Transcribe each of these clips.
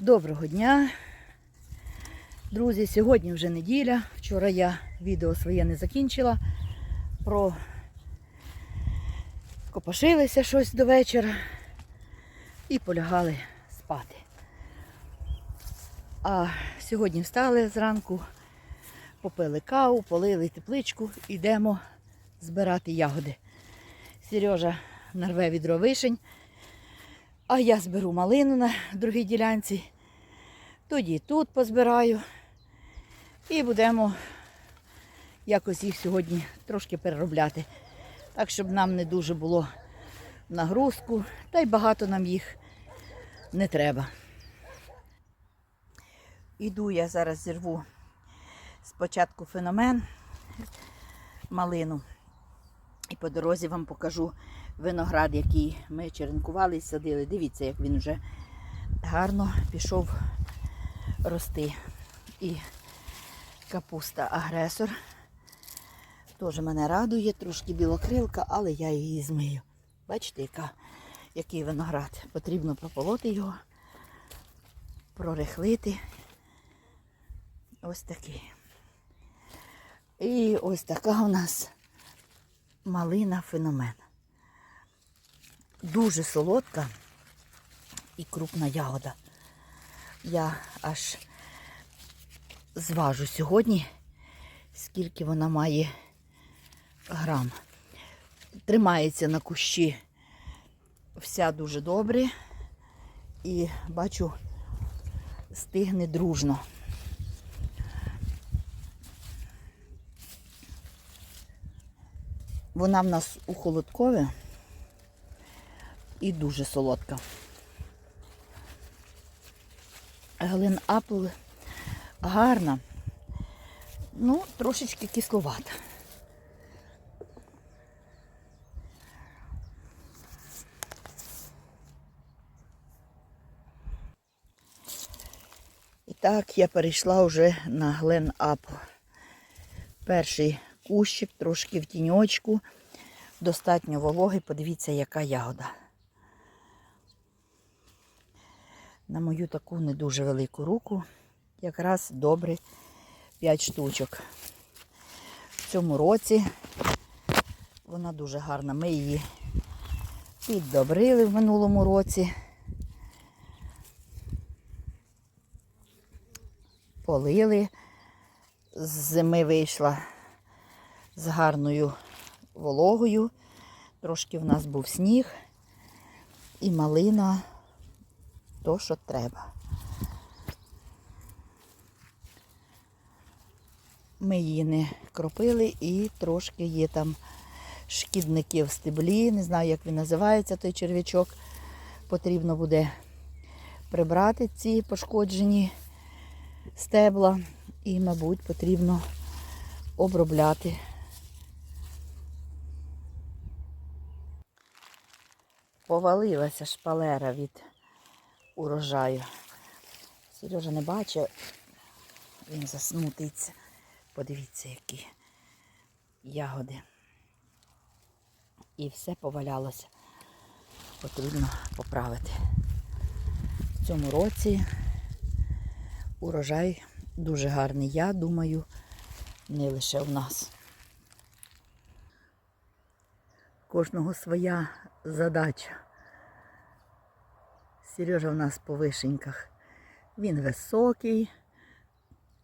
Доброго дня, друзі. Сьогодні вже неділя. Вчора я відео своє не закінчила. Про копошилися щось до вечора і полягали спати. А сьогодні встали зранку, попили каву, полили тепличку, йдемо збирати ягоди. Сережа нарве відро вишень. А я зберу малину на другій ділянці. Тоді тут позбираю. І будемо якось їх сьогодні трошки переробляти. Так, щоб нам не дуже було нагрузку, та й багато нам їх не треба. Іду я зараз зірву спочатку феномен малину. І по дорозі вам покажу виноград, який ми черенкували і садили. Дивіться, як він вже гарно пішов рости. І капуста агресор. Теж мене радує, трошки білокрилка, але я її змию. Бачите, яка, який виноград. Потрібно прополоти його, прорихлити. Ось такий. І ось така у нас малина феномен. Дуже солодка і крупна ягода. Я аж зважу сьогодні, скільки вона має грам. Тримається на кущі вся дуже добре. І бачу, стигне дружно. Вона в нас у холодкові і дуже солодка. Галин Апл гарна, ну, трошечки кисловата. І так, я перейшла вже на Глен Апл. Перший кущик, трошки в тіньочку, достатньо вологи. Подивіться, яка ягода. На мою таку не дуже велику руку якраз добре 5 штучок. В цьому році вона дуже гарна. Ми її піддобрили в минулому році. Полили. З зими вийшла з гарною вологою. Трошки в нас був сніг і малина то, що треба. Ми її не кропили і трошки є там шкідники в стеблі. Не знаю, як він називається той черв'ячок. Потрібно буде прибрати ці пошкоджені стебла і, мабуть, потрібно обробляти. Повалилася шпалера від урожаю. Сережа не бачить, він засмутиться. Подивіться, які ягоди. І все повалялося. Потрібно поправити. В цьому році урожай дуже гарний. Я думаю, не лише в нас. Кожного своя задача. Сережа в нас по вишеньках. Він високий,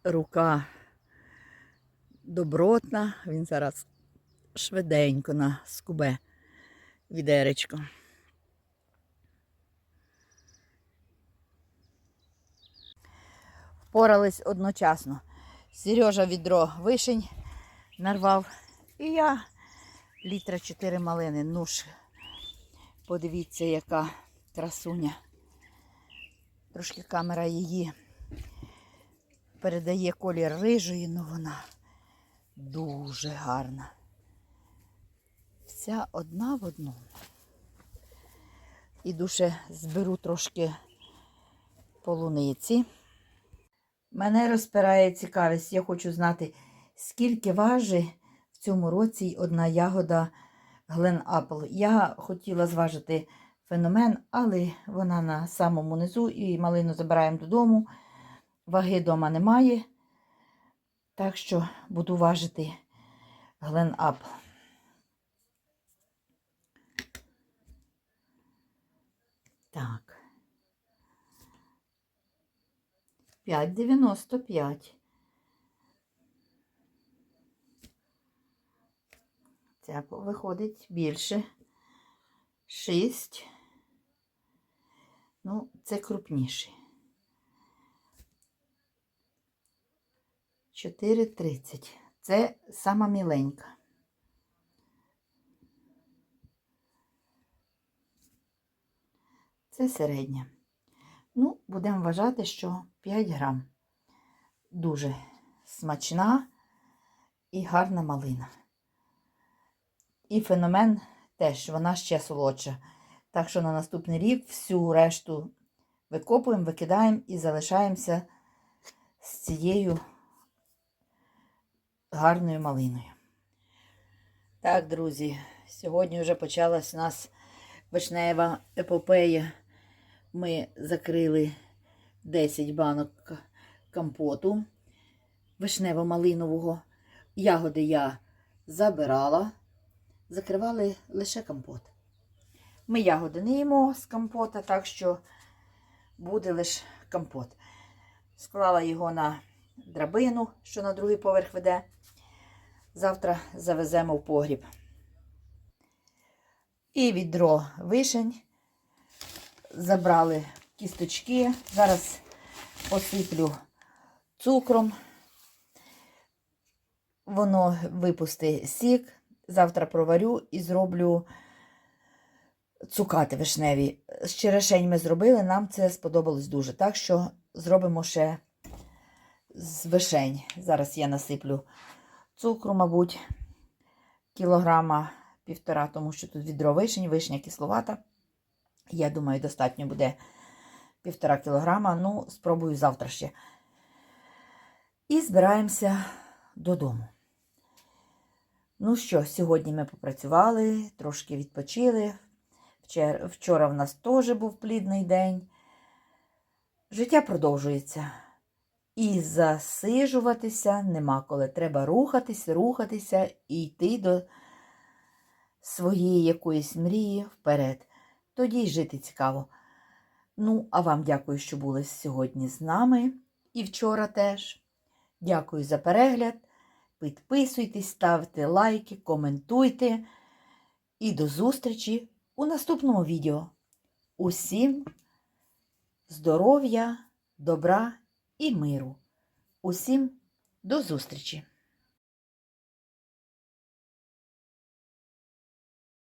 рука добротна, він зараз швиденько на скубе відеречко. Впорались одночасно. Сережа відро вишень нарвав. І я літра 4 малини. Ну ж, подивіться, яка красуня. Трошки камера її передає колір рижої, але вона дуже гарна. Вся одна в одну. І душе зберу трошки полуниці. Мене розпирає цікавість. Я хочу знати, скільки важить в цьому році одна ягода Глен Апл. Я хотіла зважити феномен, але вона на самому низу і малину забираємо додому. Ваги вдома немає. Так що буду важити Глен Ап. Так. 5,95. Ця виходить більше. 6. Ну, це крупніше. 4,30. Це сама міленька. Це середня. Ну, будемо вважати, що 5 грам. Дуже смачна і гарна малина. І феномен теж, вона ще солодша. Так що на наступний рік всю решту викопуємо, викидаємо і залишаємося з цією гарною малиною. Так, друзі, сьогодні вже почалась у нас вишнева епопея. Ми закрили 10 банок компоту вишнево-малинового. Ягоди я забирала, закривали лише компот. Ми ягоди не їмо з компота, так що буде лише компот. Склала його на драбину, що на другий поверх веде. Завтра завеземо в погріб. І відро вишень. Забрали кісточки. Зараз посиплю цукром. Воно випусти сік. Завтра проварю і зроблю цукати вишневі. З черешень ми зробили, нам це сподобалось дуже. Так що зробимо ще з вишень. Зараз я насиплю цукру, мабуть, кілограма півтора, тому що тут відро вишень, вишня кисловата. Я думаю, достатньо буде півтора кілограма. Ну, спробую завтра ще. І збираємося додому. Ну що, сьогодні ми попрацювали, трошки відпочили. Вчора, в нас теж був плідний день. Життя продовжується. І засижуватися нема коли. Треба рухатись, рухатися і йти до своєї якоїсь мрії вперед. Тоді й жити цікаво. Ну, а вам дякую, що були сьогодні з нами і вчора теж. Дякую за перегляд. Підписуйтесь, ставте лайки, коментуйте. І до зустрічі у наступному відео. Усім здоров'я, добра і миру. Усім до зустрічі!